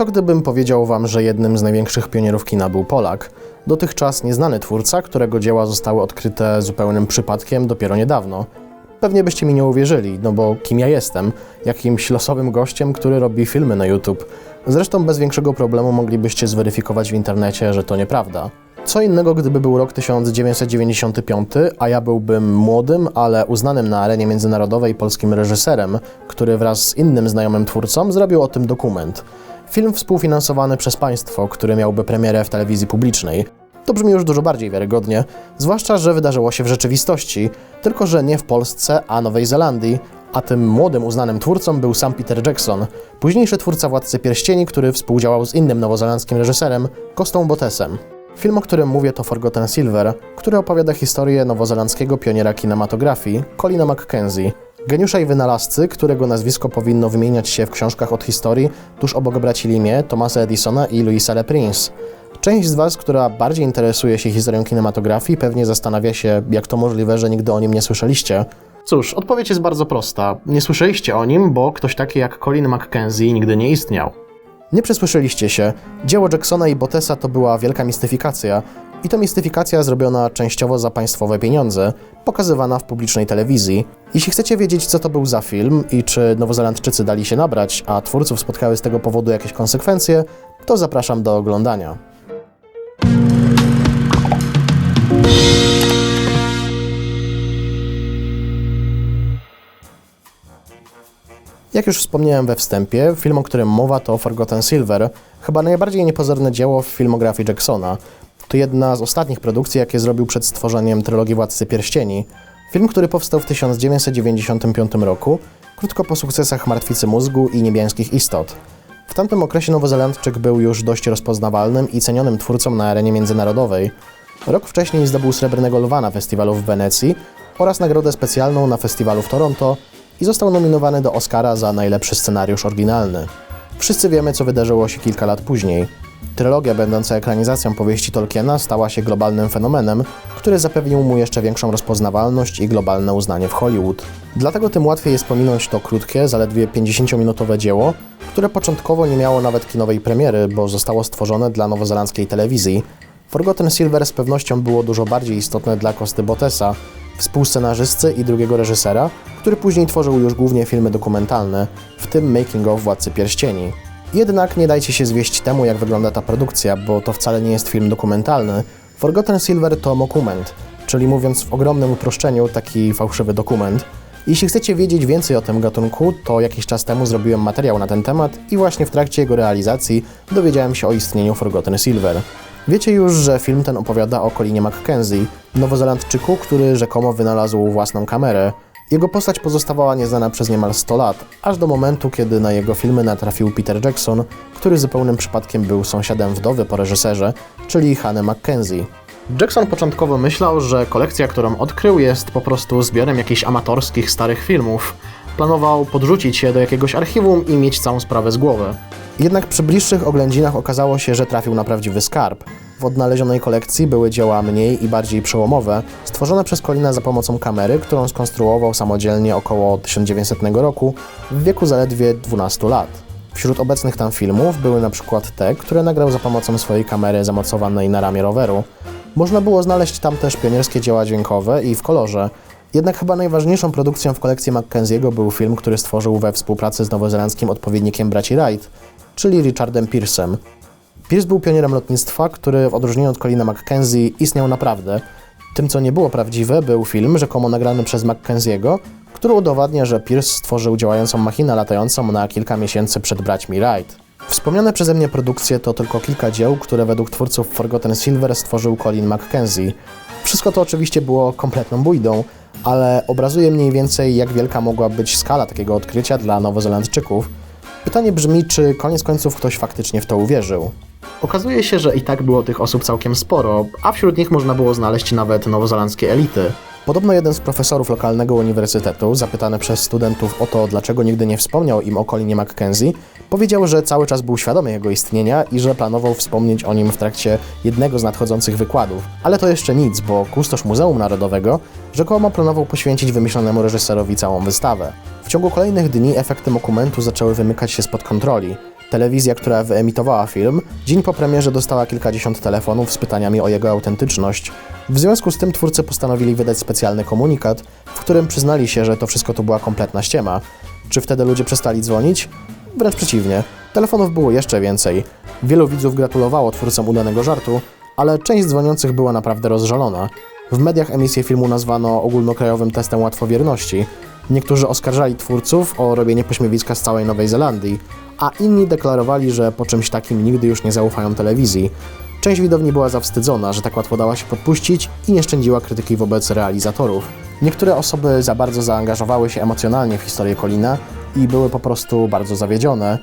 Co gdybym powiedział wam, że jednym z największych pionierów kina był Polak, dotychczas nieznany twórca, którego dzieła zostały odkryte zupełnym przypadkiem dopiero niedawno? Pewnie byście mi nie uwierzyli, no bo kim ja jestem? Jakimś losowym gościem, który robi filmy na YouTube. Zresztą bez większego problemu moglibyście zweryfikować w internecie, że to nieprawda. Co innego, gdyby był rok 1995, a ja byłbym młodym, ale uznanym na arenie międzynarodowej polskim reżyserem, który wraz z innym znajomym twórcą zrobił o tym dokument. Film współfinansowany przez państwo, który miałby premierę w telewizji publicznej. To brzmi już dużo bardziej wiarygodnie, zwłaszcza, że wydarzyło się w rzeczywistości, tylko że nie w Polsce, a Nowej Zelandii, a tym młodym, uznanym twórcą był sam Peter Jackson, późniejszy twórca Władcy Pierścieni, który współdziałał z innym nowozelandzkim reżyserem, Kostą Botesem. Film, o którym mówię, to Forgotten Silver, który opowiada historię nowozelandzkiego pioniera kinematografii, Colina Mackenzie. Geniusza i wynalazcy, którego nazwisko powinno wymieniać się w książkach od historii tuż obok braci Limie, Thomasa Edisona i Louisa Le Prince. Część z Was, która bardziej interesuje się historią kinematografii, pewnie zastanawia się, jak to możliwe, że nigdy o nim nie słyszeliście. Cóż, odpowiedź jest bardzo prosta. Nie słyszeliście o nim, bo ktoś taki jak Colin Mackenzie nigdy nie istniał. Nie przesłyszeliście się. Dzieło Jacksona i Bottesa to była wielka mistyfikacja. I to mistyfikacja zrobiona częściowo za państwowe pieniądze, pokazywana w publicznej telewizji. Jeśli chcecie wiedzieć, co to był za film i czy Nowozelandczycy dali się nabrać, a twórców spotkały z tego powodu jakieś konsekwencje, to zapraszam do oglądania. Jak już wspomniałem we wstępie, film, o którym mowa to Forgotten Silver, chyba najbardziej niepozorne dzieło w filmografii Jacksona. To jedna z ostatnich produkcji, jakie zrobił przed stworzeniem trylogii Władcy Pierścieni. Film, który powstał w 1995 roku, krótko po sukcesach Martwicy Mózgu i Niebiańskich Istot. W tamtym okresie Nowozelandczyk był już dość rozpoznawalnym i cenionym twórcą na arenie międzynarodowej. Rok wcześniej zdobył Srebrnego Lwa na festiwalu w Wenecji oraz nagrodę specjalną na festiwalu w Toronto i został nominowany do Oscara za najlepszy scenariusz oryginalny. Wszyscy wiemy, co wydarzyło się kilka lat później. Trylogia będąca ekranizacją powieści Tolkiena stała się globalnym fenomenem, który zapewnił mu jeszcze większą rozpoznawalność i globalne uznanie w Hollywood. Dlatego tym łatwiej jest pominąć to krótkie, zaledwie 50-minutowe dzieło, które początkowo nie miało nawet kinowej premiery, bo zostało stworzone dla nowozelandzkiej telewizji. Forgotten Silver z pewnością było dużo bardziej istotne dla Kosty Botesa, współscenarzysty i drugiego reżysera, który później tworzył już głównie filmy dokumentalne, w tym Making of Władcy Pierścieni. Jednak nie dajcie się zwieść temu, jak wygląda ta produkcja, bo to wcale nie jest film dokumentalny. Forgotten Silver to mokument, czyli mówiąc w ogromnym uproszczeniu, taki fałszywy dokument. Jeśli chcecie wiedzieć więcej o tym gatunku, to jakiś czas temu zrobiłem materiał na ten temat i właśnie w trakcie jego realizacji dowiedziałem się o istnieniu Forgotten Silver. Wiecie już, że film ten opowiada o Colinie Mackenzie, nowozelandczyku, który rzekomo wynalazł własną kamerę. Jego postać pozostawała nieznana przez niemal 100 lat, aż do momentu, kiedy na jego filmy natrafił Peter Jackson, który zupełnym przypadkiem był sąsiadem wdowy po reżyserze, czyli Hannah Mackenzie. Jackson początkowo myślał, że kolekcja, którą odkrył, jest po prostu zbiorem jakichś amatorskich, starych filmów. Planował podrzucić się do jakiegoś archiwum i mieć całą sprawę z głowy. Jednak przy bliższych oględzinach okazało się, że trafił na prawdziwy skarb. W odnalezionej kolekcji były dzieła mniej i bardziej przełomowe, stworzone przez Colina za pomocą kamery, którą skonstruował samodzielnie około 1900 roku, w wieku zaledwie 12 lat. Wśród obecnych tam filmów były na przykład te, które nagrał za pomocą swojej kamery zamocowanej na ramię roweru. Można było znaleźć tam też pionierskie dzieła dźwiękowe i w kolorze. Jednak chyba najważniejszą produkcją w kolekcji Mackenziego był film, który stworzył we współpracy z nowozelandzkim odpowiednikiem braci Wright, czyli Richardem Pearsem. Pierce był pionierem lotnictwa, który w odróżnieniu od Colina Mackenzie istniał naprawdę. Tym, co nie było prawdziwe, był film rzekomo nagrany przez Mackenziego, który udowadnia, że Pierce stworzył działającą machinę latającą na kilka miesięcy przed braćmi Wright. Wspomniane przeze mnie produkcje to tylko kilka dzieł, które według twórców Forgotten Silver stworzył Colin Mackenzie. Wszystko to oczywiście było kompletną bójdą, ale obrazuje mniej więcej, jak wielka mogła być skala takiego odkrycia dla Nowozelandczyków. Pytanie brzmi, czy koniec końców ktoś faktycznie w to uwierzył. Okazuje się, że i tak było tych osób całkiem sporo, a wśród nich można było znaleźć nawet nowozelandzkie elity. Podobno jeden z profesorów lokalnego uniwersytetu, zapytany przez studentów o to, dlaczego nigdy nie wspomniał im o Colinie Mackenzie, powiedział, że cały czas był świadomy jego istnienia i że planował wspomnieć o nim w trakcie jednego z nadchodzących wykładów. Ale to jeszcze nic, bo kustosz Muzeum Narodowego rzekomo planował poświęcić wymyślonemu reżyserowi całą wystawę. W ciągu kolejnych dni efekty dokumentu zaczęły wymykać się spod kontroli. Telewizja, która wyemitowała film, dzień po premierze dostała kilkadziesiąt telefonów z pytaniami o jego autentyczność. W związku z tym twórcy postanowili wydać specjalny komunikat, w którym przyznali się, że to wszystko to była kompletna ściema. Czy wtedy ludzie przestali dzwonić? Wręcz przeciwnie. Telefonów było jeszcze więcej. Wielu widzów gratulowało twórcom udanego żartu, ale część dzwoniących była naprawdę rozżalona. W mediach emisję filmu nazwano ogólnokrajowym testem łatwowierności. Niektórzy oskarżali twórców o robienie pośmiewiska z całej Nowej Zelandii, a inni deklarowali, że po czymś takim nigdy już nie zaufają telewizji. Część widowni była zawstydzona, że tak łatwo dała się podpuścić i nie szczędziła krytyki wobec realizatorów. Niektóre osoby za bardzo zaangażowały się emocjonalnie w historię Colina i były po prostu bardzo zawiedzione.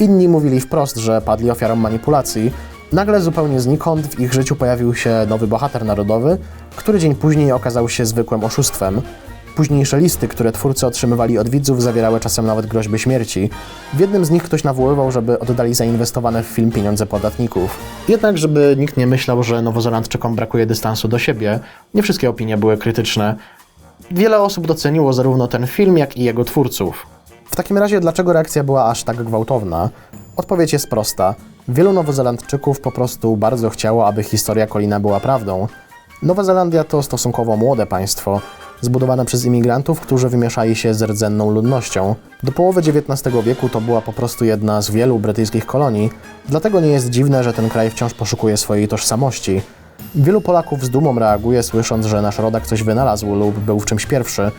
Inni mówili wprost, że padli ofiarą manipulacji. Nagle zupełnie znikąd w ich życiu pojawił się nowy bohater narodowy, który dzień później okazał się zwykłym oszustwem. Późniejsze listy, które twórcy otrzymywali od widzów, zawierały czasem nawet groźby śmierci. W jednym z nich ktoś nawoływał, żeby oddali zainwestowane w film pieniądze podatników. Jednak, żeby nikt nie myślał, że Nowozelandczykom brakuje dystansu do siebie, nie wszystkie opinie były krytyczne. Wiele osób doceniło zarówno ten film, jak i jego twórców. W takim razie, dlaczego reakcja była aż tak gwałtowna? Odpowiedź jest prosta. Wielu Nowozelandczyków po prostu bardzo chciało, aby historia Kolina była prawdą. Nowa Zelandia to stosunkowo młode państwo, zbudowane przez imigrantów, którzy wymieszali się z rdzenną ludnością. Do połowy XIX wieku to była po prostu jedna z wielu brytyjskich kolonii, dlatego nie jest dziwne, że ten kraj wciąż poszukuje swojej tożsamości. Wielu Polaków z dumą reaguje, słysząc, że nasz rodak coś wynalazł lub był w czymś pierwszy.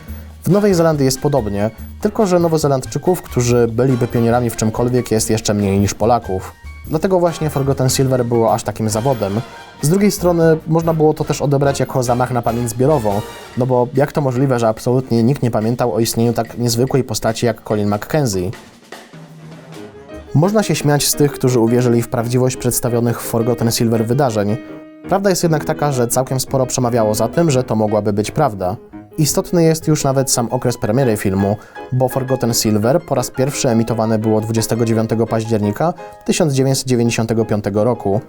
W Nowej Zelandii jest podobnie, tylko że Nowozelandczyków, którzy byliby pionierami w czymkolwiek, jest jeszcze mniej niż Polaków. Dlatego właśnie Forgotten Silver było aż takim zawodem. Z drugiej strony można było to też odebrać jako zamach na pamięć zbiorową, no bo jak to możliwe, że absolutnie nikt nie pamiętał o istnieniu tak niezwykłej postaci jak Colin McKenzie? Można się śmiać z tych, którzy uwierzyli w prawdziwość przedstawionych w Forgotten Silver wydarzeń. Prawda jest jednak taka, że całkiem sporo przemawiało za tym, że to mogłaby być prawda. Istotny jest już nawet sam okres premiery filmu, bo Forgotten Silver po raz pierwszy emitowane było 29 października 1995 roku.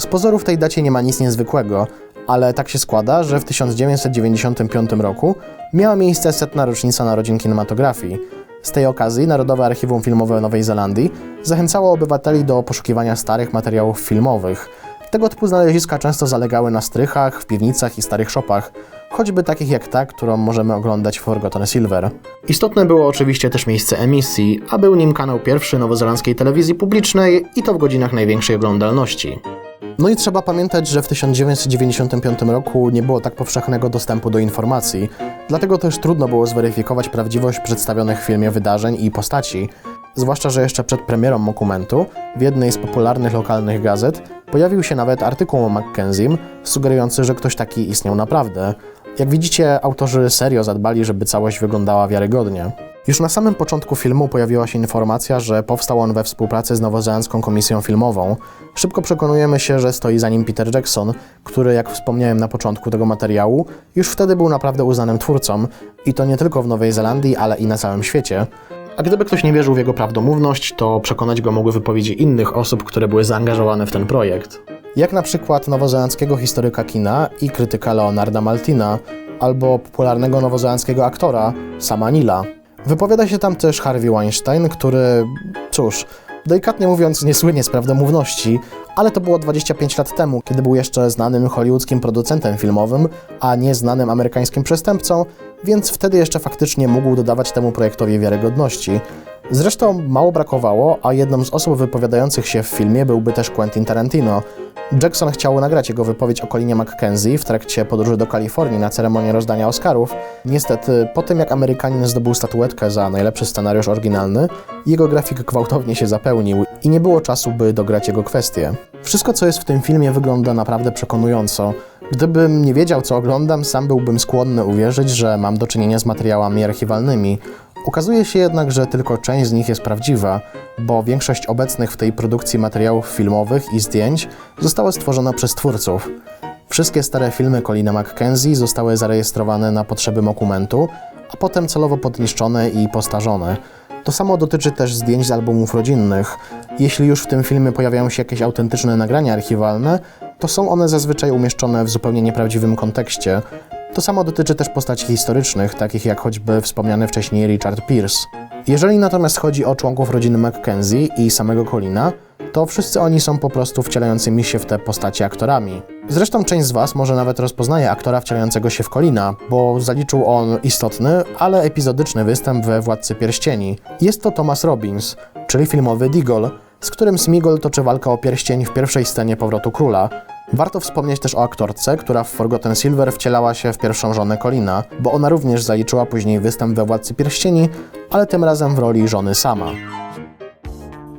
Z pozoru w tej dacie nie ma nic niezwykłego, ale tak się składa, że w 1995 roku miała miejsce setna rocznica narodzin kinematografii. Z tej okazji Narodowe Archiwum Filmowe Nowej Zelandii zachęcało obywateli do poszukiwania starych materiałów filmowych. Tego typu znaleziska często zalegały na strychach, w piwnicach i starych szopach, choćby takich jak ta, którą możemy oglądać w Forgotten Silver. Istotne było oczywiście też miejsce emisji, a był nim kanał pierwszy nowozelandzkiej telewizji publicznej i to w godzinach największej oglądalności. No i trzeba pamiętać, że w 1995 roku nie było tak powszechnego dostępu do informacji, dlatego też trudno było zweryfikować prawdziwość przedstawionych w filmie wydarzeń i postaci. Zwłaszcza, że jeszcze przed premierą dokumentu w jednej z popularnych lokalnych gazet pojawił się nawet artykuł o Mackenziem, sugerujący, że ktoś taki istniał naprawdę. Jak widzicie, autorzy serio zadbali, żeby całość wyglądała wiarygodnie. Już na samym początku filmu pojawiła się informacja, że powstał on we współpracy z Nowozelandzką Komisją Filmową. Szybko przekonujemy się, że stoi za nim Peter Jackson, który, jak wspomniałem na początku tego materiału, już wtedy był naprawdę uznanym twórcą i to nie tylko w Nowej Zelandii, ale i na całym świecie. A gdyby ktoś nie wierzył w jego prawdomówność, to przekonać go mogły wypowiedzi innych osób, które były zaangażowane w ten projekt. Jak na przykład nowozelandzkiego historyka kina i krytyka Leonarda Maltina, albo popularnego nowozelandzkiego aktora Sama Nila. Wypowiada się tam też Harvey Weinstein, który, cóż, delikatnie mówiąc, nie słynie z prawdomówności, ale to było 25 lat temu, kiedy był jeszcze znanym hollywoodzkim producentem filmowym, a nie znanym amerykańskim przestępcą, więc wtedy jeszcze faktycznie mógł dodawać temu projektowi wiarygodności. Zresztą mało brakowało, a jedną z osób wypowiadających się w filmie byłby też Quentin Tarantino. Jackson chciał nagrać jego wypowiedź o Colinie McKenzie w trakcie podróży do Kalifornii na ceremonię rozdania Oscarów. Niestety, po tym jak Amerykanin zdobył statuetkę za najlepszy scenariusz oryginalny, jego grafik gwałtownie się zapełnił i nie było czasu, by dograć jego kwestię. Wszystko, co jest w tym filmie, wygląda naprawdę przekonująco. Gdybym nie wiedział, co oglądam, sam byłbym skłonny uwierzyć, że mam do czynienia z materiałami archiwalnymi. Okazuje się jednak, że tylko część z nich jest prawdziwa, bo większość obecnych w tej produkcji materiałów filmowych i zdjęć została stworzona przez twórców. Wszystkie stare filmy Colina McKenzie zostały zarejestrowane na potrzeby dokumentu, a potem celowo podniszczone i postarzone. To samo dotyczy też zdjęć z albumów rodzinnych. Jeśli już w tym filmie pojawiają się jakieś autentyczne nagrania archiwalne, to są one zazwyczaj umieszczone w zupełnie nieprawdziwym kontekście. To samo dotyczy też postaci historycznych, takich jak choćby wspomniany wcześniej Richard Pierce. Jeżeli natomiast chodzi o członków rodziny Mackenzie i samego Colina, to wszyscy oni są po prostu wcielającymi się w te postacie aktorami. Zresztą część z Was może nawet rozpoznaje aktora wcielającego się w Colina, bo zaliczył on istotny, ale epizodyczny występ we Władcy Pierścieni. Jest to Thomas Robbins, czyli filmowy Deagle, z którym Smigol toczy walkę o pierścień w pierwszej scenie Powrotu Króla. Warto wspomnieć też o aktorce, która w Forgotten Silver wcielała się w pierwszą żonę Colina, bo ona również zaliczyła później występ we Władcy Pierścieni, ale tym razem w roli żony sama.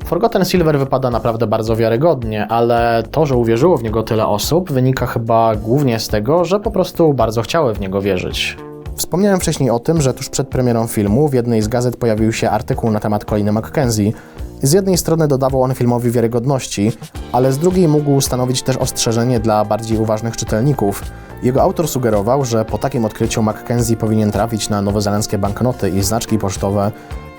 Forgotten Silver wypada naprawdę bardzo wiarygodnie, ale to, że uwierzyło w niego tyle osób, wynika chyba głównie z tego, że po prostu bardzo chciały w niego wierzyć. Wspomniałem wcześniej o tym, że tuż przed premierą filmu w jednej z gazet pojawił się artykuł na temat Colina Mackenzie. Z jednej strony dodawał on filmowi wiarygodności, ale z drugiej mógł stanowić też ostrzeżenie dla bardziej uważnych czytelników. Jego autor sugerował, że po takim odkryciu Mackenzie powinien trafić na nowozelandzkie banknoty i znaczki pocztowe.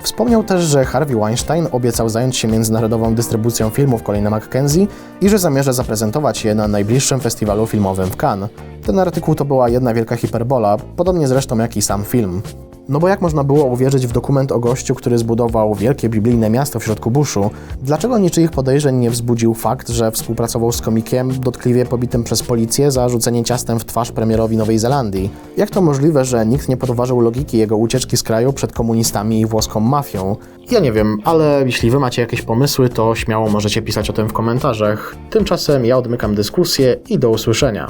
Wspomniał też, że Harvey Weinstein obiecał zająć się międzynarodową dystrybucją filmów Colina Mackenzie i że zamierza zaprezentować je na najbliższym festiwalu filmowym w Cannes. Ten artykuł to była jedna wielka hiperbola, podobnie zresztą jak i sam film. No bo jak można było uwierzyć w dokument o gościu, który zbudował wielkie biblijne miasto w środku buszu? Dlaczego niczyich podejrzeń nie wzbudził fakt, że współpracował z komikiem dotkliwie pobitym przez policję za rzucenie ciastem w twarz premierowi Nowej Zelandii? Jak to możliwe, że nikt nie podważył logiki jego ucieczki z kraju przed komunistami i włoską mafią? Ja nie wiem, ale jeśli wy macie jakieś pomysły, to śmiało możecie pisać o tym w komentarzach. Tymczasem ja odmykam dyskusję i do usłyszenia.